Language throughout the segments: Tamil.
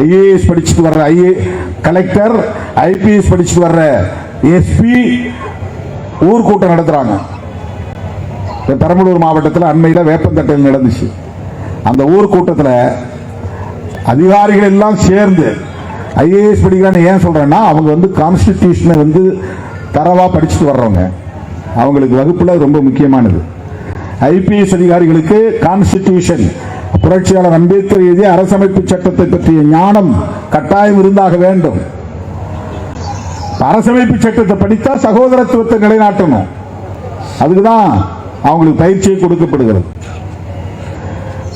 ஐஏஎஸ் படிச்சுட்டு வர்ற ஐஏ கலெக்டர் ஐபிஎஸ் படிச்சுட்டு வர்ற எஸ்பி ஊர்கூட்டம் நடத்துறாங்க. பெரம்பலூர் மாவட்டத்தில் அண்மையில் வேப்பந்தட்டையில் நடந்துச்சு. அந்த ஊர் கூட்டத்தில் அதிகாரிகள் எல்லாம் சேர்ந்து ஐஏஎஸ் படிக்கிறான்னு ஏன் சொல்கிறேன்னா அவங்க வந்து கான்ஸ்டிடியூஷனை வந்து தரவாக படிச்சுட்டு வர்றவங்க. அவங்களுக்கு வகுப்பில் ரொம்ப முக்கியமானது. ஐபிஎஸ் அதிகாரிகளுக்கு கான்ஸ்டிடியூஷன் புரட்சியாளர் அம்பேத்கர் எழுதிய அரசமைப்பு சட்டத்தை பற்றிய ஞானம் கட்டாயம் இருந்தாக வேண்டும். அரசமைப்பு சட்டத்தை படித்தா சகோதரத்துவத்தை நிலைநாட்டணும். அதுக்குதான் அவங்களுக்கு பயிற்சியை கொடுக்கப்படுகிறது.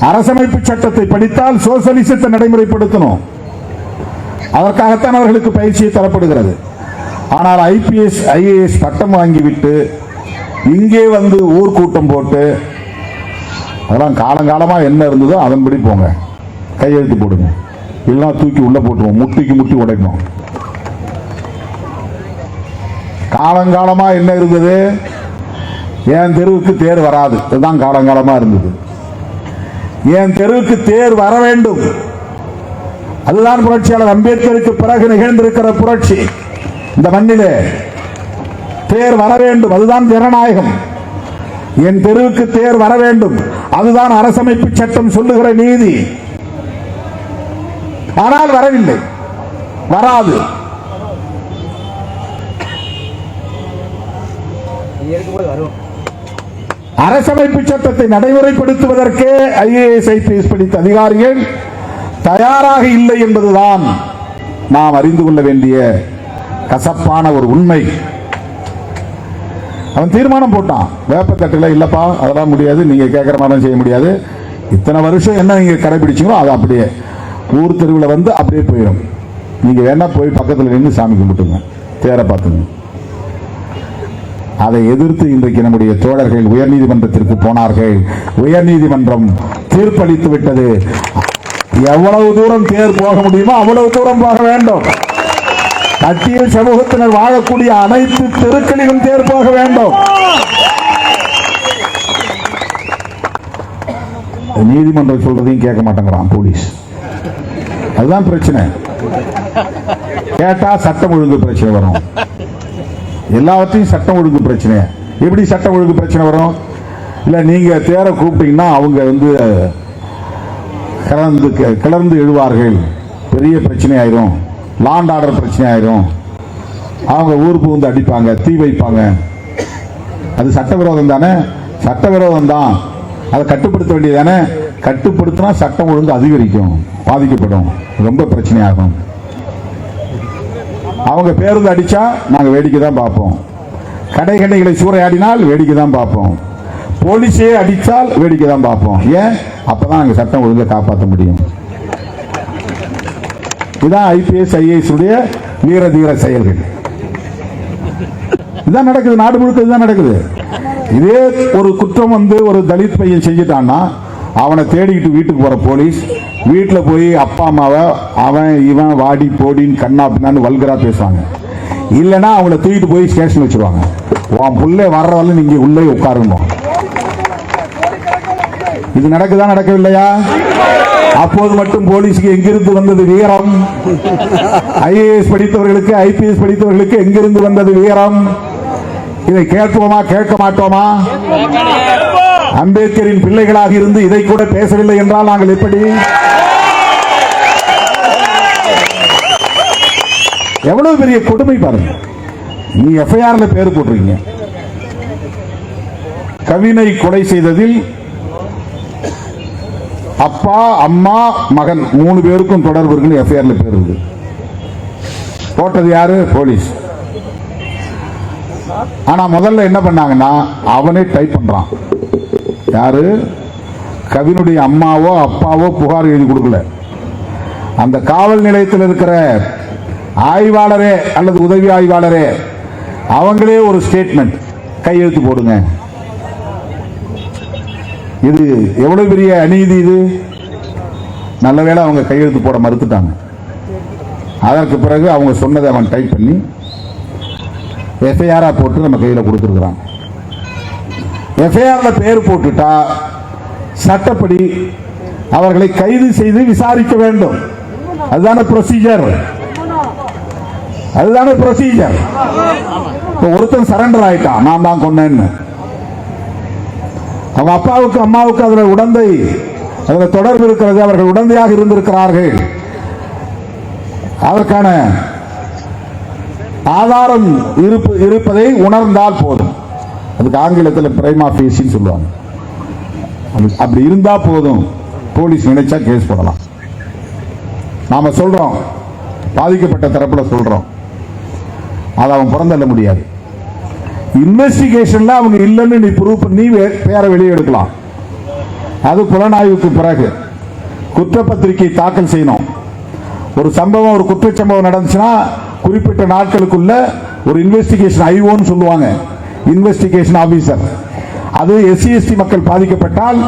அரசமைப்பு சட்டத்தை படித்தால் சோசலிசத்தை நடைமுறைப்படுத்தணும். அதற்காகத்தான் அவர்களுக்கு பயிற்சியை தரப்படுகிறது. ஆனால் ஐபிஎஸ் ஐஏஎஸ் பட்டம் வாங்கிவிட்டு இங்கே வந்து ஊர்கூட்டம் போட்டு அதெல்லாம் காலங்காலமா என்ன இருந்ததோ அதன்படி போங்க. கையெழுத்து போடுங்க. எல்லாம் தூக்கி உள்ள போட்டுருவோம். முட்டிக்கு முட்டி உடைக்கணும். காலங்காலமா என்ன இருந்தது? என் தெருவுக்கு தேர் வராது. இதுதான் காலங்காலமா இருந்தது. என் தெருவுக்கு தேர் வர வேண்டும். அதுதான் புரட்சியாளர் அம்பேத்கருக்கு பிறகு நிகழ்ந்திருக்கிற புரட்சி. இந்த மண்ணிலே தேர் வர வேண்டும். அதுதான் ஜனநாயகம். என் தெருவுக்கு தேர் வர வேண்டும். அதுதான் அரசமைப்பு சட்டம் சொல்லுகிற நீதி. ஆனால் வரவில்லை. வராது. அரசமைப்பு சட்டத்தை நடைமுறைப்படுத்துவதற்கே ஐஏஎஸ் ஐபிஎஸ் படித்த அதிகாரிகள் தயாராக இல்லை என்பதுதான் நாம் அறிந்து கொள்ள வேண்டிய கசப்பான ஒரு உண்மை. அவன் தீர்மானம் போட்டான். வேப்பத்தட்டில் இல்லப்பா அதெல்லாம் முடியாது நீங்க கேட்குற மாதிரி செய்ய முடியாது. இத்தனை வருஷம் என்ன நீங்க கடைபிடிச்சிங்களோ அது அப்படியே. ஊர் தெருவில் வந்து அப்படியே போயிடும் நீங்க வேணா போய் பக்கத்தில் நின்று சாமி கும்பிட்டுங்க. தேரை பார்த்துங்க. அதை எதிர்த்து இன்றைக்கு நம்முடைய தோழர்கள் உயர்நீதிமன்றத்திற்கு போனார்கள். உயர்நீதிமன்றம் தீர்ப்பளித்து விட்டது. எவ்வளவு தூரம் தேர் போக முடியுமோ அவ்வளவு தூரம் போக வேண்டும். கட்டியல் சமூகத்தினர் வாழக்கூடிய அனைத்து தெருக்களிலும் தேர் போக வேண்டும். நீதிமன்றம் சொல்றதையும் கேட்க மாட்டேங்கிறான் போலீஸ். அதுதான் பிரச்சனை. கேட்டா சட்டம் ஒழுங்கு பிரச்சனை வரும். எல்லாவற்றையும் சட்டம் ஒழுங்கு பிரச்சனை. எப்படி சட்டம் ஒழுங்கு பிரச்சனை வரும்? இல்ல நீங்க தேர கூப்பிட்டீங்கன்னா அவங்க வந்து கிளர்ந்து கிளர்ந்து எழுவார்கள். பெரிய பிரச்சனை ஆயிரும். லாண்ட் ஆர்டர் பிரச்சனை ஆயிரும் அவங்க ஊருக்கு வந்து அடிப்பாங்க தீ வைப்பாங்க. அது சட்டவிரோதம் தானே? சட்டவிரோதம் தான். அதை கட்டுப்படுத்த வேண்டியதானே கட்டுப்படுத்தினா சட்டம் ஒழுங்கு அதிகரிக்கும் பாதிக்கப்படும். ரொம்ப பிரச்சனையாகும். அவங்க பேருந்து அடிச்சா நாங்கள் வேடிக்கை தான் பார்ப்போம். கடை கடைகளை சூறையாடினால் வேடிக்கை தான் பார்ப்போம். போலீஸே அடித்தால் வேடிக்கை தான் பார்ப்போம். ஏன்? அப்போ தான் நாங்கள் சட்டம் ஒழுங்கை காப்பாற்ற முடியும். இதான் ஐபிஎஸ் ஐஏஎஸ் உடைய வீர தீர செயல்கள். இதான் நடக்குது நாடு முழுக்க இதுதான் நடக்குது. இதே ஒரு குற்றம் வந்து ஒரு தலித் பையன் செஞ்சுட்டான்னா அவனை தேடிக்கிட்டு வீட்டுக்கு போற போலீஸ் வீட்டில் போய் அப்பா அம்மாவை அவன் இவன் வாடி போடின்னு கண்ணா பின்னான்னு வல்கரா பேசுவாங்க. இல்லைன்னா அவங்கள தூக்கிட்டு போய் ஸ்டேஷன் வச்சிருவாங்க. உன் புள்ளை வர்றவரை நீங்க உள்ளே உட்காருங்க இது நடக்குதா நடக்கவில்லையா? அப்போது மட்டும் போலீஸுக்கு எங்கிருந்து வந்தது வீரம் ஐஏஎஸ் படித்தவர்களுக்கு ஐபிஎஸ் படித்தவர்களுக்கு எங்கிருந்து வந்தது வீரம் இதை கேட்போமா கேட்க மாட்டோமா? அம்பேத்கரின் பிள்ளைகளாக இருந்து இதை கூட பேசவில்லை என்றால் நாங்கள் எப்படி? எவ்வளவு பெரிய கொடுமை பாருங்க. நீ எஃப்ஐஆர்ல பேர் போட்டிருக்கீங்க. கவினை கொலை செய்ததில் அப்பா அம்மா மகன் மூணு பேருக்கும் தொடர்பு இருக்குன்னு எஃப்ஐஆர்ல பேர் இருக்கு. போட்டது யாரு? போலீஸ். ஆனா முதல்ல என்ன பண்ணாங்கன்னா அவனே டைப் பண்றான். யாரு? கவினுடைய அம்மாவோ அப்பாவோ புகார் எழுதி கொடுக்கல. அந்த காவல் நிலையத்தில் இருக்கிற ஆய்வாளரே அல்லது உதவி ஆய்வாளரே அவங்களே ஒரு ஸ்டேட்மெண்ட் கையெழுத்து போடுங்க. இது எவ்வளவு பெரிய அநீதி இது? நல்ல வேளை அவங்க கையெழுத்து போட மறுத்துட்டாங்க. அதற்கு பிறகு அவங்க சொன்னதை அவன் டைப் பண்ணி எஃப்ஐஆராக போட்டு நம்ம கையில் கொடுத்துருக்குறான். எஃப்ஐஆரில் பேர் போட்டுட்டா சட்டப்படி அவர்களை கைது செய்து விசாரிக்க வேண்டும். அதுதான ப்ரொசீஜர் அதுதான ப்ரொசீஜர் இப்போ ஒருத்தன் சரண்டர் ஆயிட்டான். நான் தான் கொன்னேன்னு. அவங்க அப்பாவுக்கு அம்மாவுக்கு அதில் உடந்தை அதில் தொடர்பு இருக்கிறது அவர்கள் உடந்தையாக இருந்திருக்கிறார்கள். அதற்கான ஆதாரம் இருப்பு இருப்பதை உணர்ந்தால் போதும். அதுக்கு ஆங்கிலத்தில் பிரைமா ஃபேசின்னு சொல்லுவாங்க. அப்படி இருந்தா போதும். போலீஸ் நினைச்சா கேஸ் போடலாம். நாம சொல்றோம். பாதிக்கப்பட்ட தரப்புல சொல்றோம். அதை அவன் புறந்தள்ள முடியாது. இன்வெஸ்டிகேஷன்ல அவங்க இல்லைன்னு நீ ப்ரூவ் நீ பேர பேரை வெளியே எடுக்கலாம். அது புலனாய்வுக்கு பிறகு. குற்றப்பத்திரிகை தாக்கல் செய்யணும். ஒரு சம்பவம் ஒரு குற்றச்சம்பவம் நடந்துச்சுன்னா குறிப்பிட்ட நாட்களுக்குள்ள ஒரு இன்வெஸ்டிகேஷன் ஐஓன்னு சொல்லுவாங்க. இன்வெஸ்டிகேஷன் ஆபீசர் அது எஸ்சி எஸ்டி மக்கள் பாதிக்கப்பட்டால்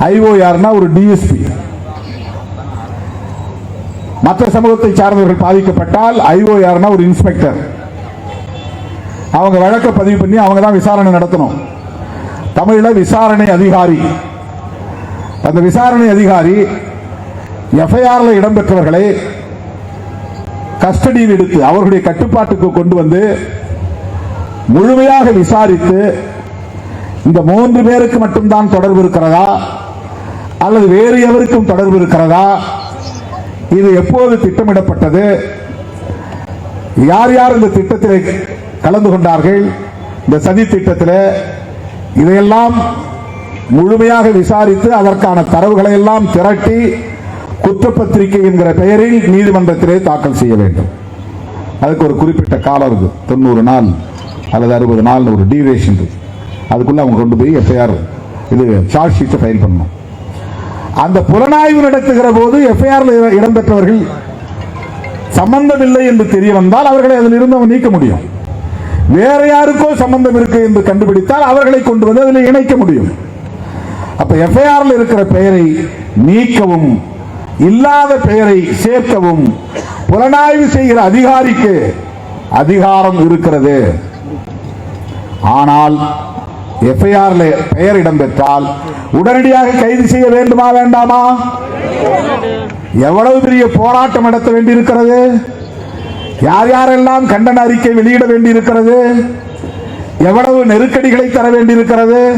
ஐஓ யாருன்னா ஒரு டிஎஸ்பி மற்ற சமூகத்தை சார்ந்தவர்கள் பாதிக்கப்பட்டால் ஐஓ யாருன்னா ஒரு இன்ஸ்பெக்டர் அவங்க வழக்கை பதிவு பண்ணி அவங்க தான் விசாரணை நடத்தணும். தமிழில் விசாரணை அதிகாரி. அந்த விசாரணை அதிகாரி எஃப்ஐஆரில் இடம்பெற்றவர்களை கஸ்டடியில் எடுத்து அவர்களுடைய கட்டுப்பாட்டுக்கு கொண்டு வந்து முழுமையாக விசாரித்து இந்த மூன்று பேருக்கு மட்டும்தான் தொடர்பு இருக்கிறதா? அல்லது வேறு எவருக்கும் தொடர்பு இருக்கிறதா? இது எப்போது திட்டமிடப்பட்டது? யார் யார் இந்த திட்டத்தில் கலந்து கொண்டார்கள். இந்த சதி திட்டத்தில் இதையெல்லாம் முழுமையாக விசாரித்து அதற்கான தரவுகளை எல்லாம் திரட்டி குற்றப்பத்திரிகை என்கிற பெயரில் நீதிமன்றத்திலே தாக்கல் செய்ய வேண்டும். அதுக்கு ஒரு குறிப்பிட்ட காலம் இருக்கு. தொண்ணூறு நாள் அல்லது அறுபது நாள் ஒரு டியூரேஷன் இருக்கு. அதுக்குள்ள அவங்க கொண்டு போய் எஃப்ஐஆர் இது சார்ஜ் ஷீட்டை ஃபைல் பண்ணணும். அந்த புலனாய்வு நடத்துகிற போது எஃப்ஐஆர் இடம்பெற்றவர்கள் சம்பந்தமில்லை என்று தெரிய வந்தால் அவர்களை அதில் இருந்து அவன் நீக்க முடியும். வேற யாருக்கோ சம்பந்தம் இருக்கு என்று கண்டுபிடித்தால் அவர்களை கொண்டு வந்து அதில் இணைக்க முடியும். அப்ப எஃப்ஐஆர்ல இருக்கிற பெயரை நீக்கவும் இல்லாத பெயரை சேர்க்கவும் புலனாய்வு செய்கிற அதிகாரிக்கு அதிகாரம் இருக்கிறது. ஆனால் எஃப்ஐஆர்ல பெயர் இடம்பெற்றால் உடனடியாக கைது செய்ய வேண்டுமா வேண்டாமா? எவ்வளவு பெரிய போராட்டம் நடத்த வேண்டியிருக்கிறது? யார் யாரெல்லாம் கண்டன அறிக்கை வெளியிட வேண்டியிருக்கிறது? எவ்வளவு நெருக்கடிகளை தர வேண்டியிருக்கிறது?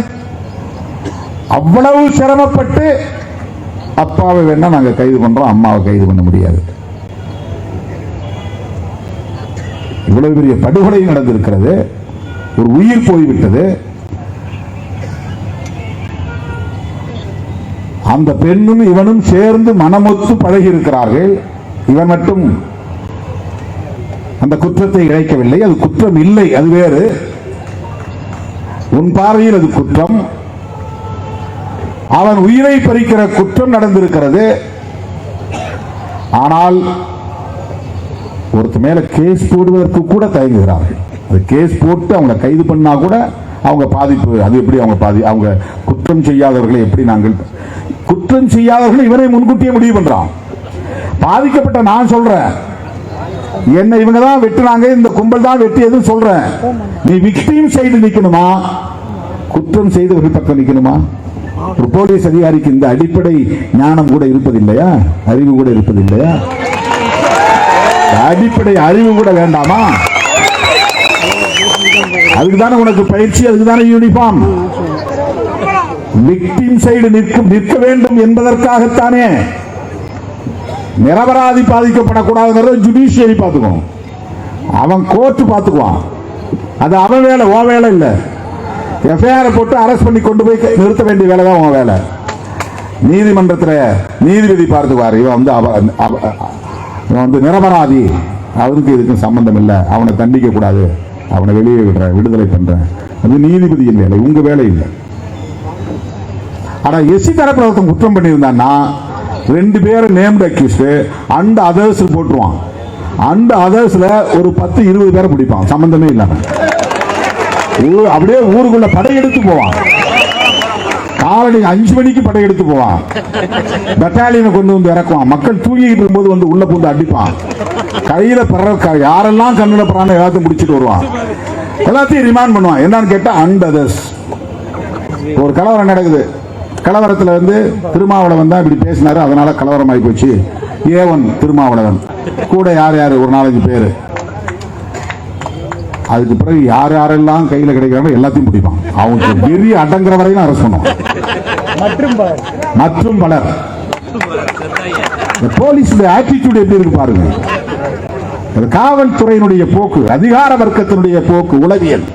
அவ்வளவு சிரமப்பட்டு அப்பாவை வேணா நாங்க கைது பண்றோம் அம்மாவை கைது பண்ண முடியாது. இவ்வளவு பெரிய படுகொலை நடந்திருக்கிறது. ஒரு உயிர் போய்விட்டது. அந்த பெண்ணும் இவனும் சேர்ந்து மனமொத்து பழகி இருக்கிறார்கள் இவன் மட்டும் அந்த குற்றத்தை இழைக்கவில்லை. அது குற்றம் இல்லை. அது வேறு. உன் பார்வையில் அது குற்றம். அவன் உயிரை பறிக்கிற குற்றம் நடந்திருக்கிறது. ஆனால் ஒருத்த மேல கேஸ் போடுவதற்கு கூட தயங்குகிறார்கள். அது கேஸ் போட்டு அவங்க கைது பண்ணா கூட அவங்க பாதிப்பு அது எப்படி அவங்க பாதி அவங்க குற்றம் செய்யாதவர்களை எப்படி நாங்கள் குற்றம் செய்யாதவர்களை இவரை முன்கூட்டியே முடிவு பண்றான். பாதிக்கப்பட்ட நான் சொல்றேன். என்ன இவங்க தான் வெட்டுனாங்க இந்த கும்பல் தான் வெட்டியதுன்னு சொல்றேன். நீ விக்டிம் சைடு நிக்கணுமா? குற்றம் செய்து ஒரு பக்கம் நிக்கணுமா? ஒரு போலீஸ் அதிகாரிக்கு இந்த அடிப்படை ஞானம் கூட இருப்பதில்லையா? அறிவு கூட இருப்பதில்லையா? இந்த அடிப்படை அறிவு கூட வேண்டாமா? அதுக்கு தானே உனக்கு பயிற்சி அதுக்கு தானே யூனிஃபார்ம் விக்டிம் சைடு நிற்க நிற்க வேண்டும் என்பதற்காகத்தானே நிரபராதி பாதிக்கப்படக்கூடாதுங்கிறத ஜுடிஷியரி பார்த்துக்கும் அவன் கோர்ட் பார்த்துக்குவான். அது அவன் வேலை ஓ வேலை இல்லை. எஃப்ஐஆர் போட்டு அரெஸ்ட் பண்ணி கொண்டு போய் நிறுத்த வேண்டிய வேலை தான் உன் வேலை. நீதிமன்றத்தில் நீதிபதி பார்த்துக்குவார். இவன் வந்து இவன் வந்து நிரபராதி. அவனுக்கு இதுக்கும் சம்பந்தம் இல்லை. அவனை தண்டிக்க கூடாது. அவனை வெளியே விடுறேன் விடுதலை பண்றேன் அது நீதிபதியின் வேலை உங்கள் வேலை இல்லை. ஆனால் எஸ்சி தரப்பில் ஒருத்தன் குற்றம் பண்ணியிருந்தான்னா ரெண்டு பேரை நேம்டு அக்யூஸ்டு அண்ட் அதர்ஸ் போட்டுருவான். அண்ட் அதர்ஸ்ல ஒரு பத்து இருபது பேரை பிடிப்பான். சம்பந்தமே இல்லாமல் அப்படியே ஊருக்குள்ள படையெடுத்து போவான் காலனி அஞ்சு மணிக்கு படையெடுத்து போவான் பெட்டாலியனை கொண்டு வந்து இறக்குவான். மக்கள் தூங்கிட்டு இருக்கும்போது வந்து உள்ள பூந்து அடிப்பான். கையில பிற க- யாரெல்லாம் கண்ணுல பிறான எல்லாத்தையும் முடிச்சிட்டு வருவான். எல்லாத்தையும் ரிமாண்ட் பண்ணுவான். என்னன்னு கேட்டா அண்ட் அதர்ஸ் ஒரு கலவரம் நடக்குது. கலவரத்துல வந்து திருமாவளவன் தான் இப்படி பேசினாரு அதனால கலவரம் ஆகி போச்சு ஏவன் திருமாவளவன். கூட யார் யார்? ஒரு நாலஞ்சு பேர். அதுக்கு பிறகு யார் யாரெல்லாம் கையில் கிடைக்கிறாங்களோ எல்லாத்தையும் பிடிப்பான். அவங்க வெறி அடங்குற வரையும் அரசு மற்றும் பலர். மற்றும் பலர். போலீஸுடைய ஆட்டிடியூட் எப்படி இருக்கு பாருங்க. காவல்துறையினுடைய போக்கு அதிகார வர்க்கத்தினுடைய போக்கு உளவியல்.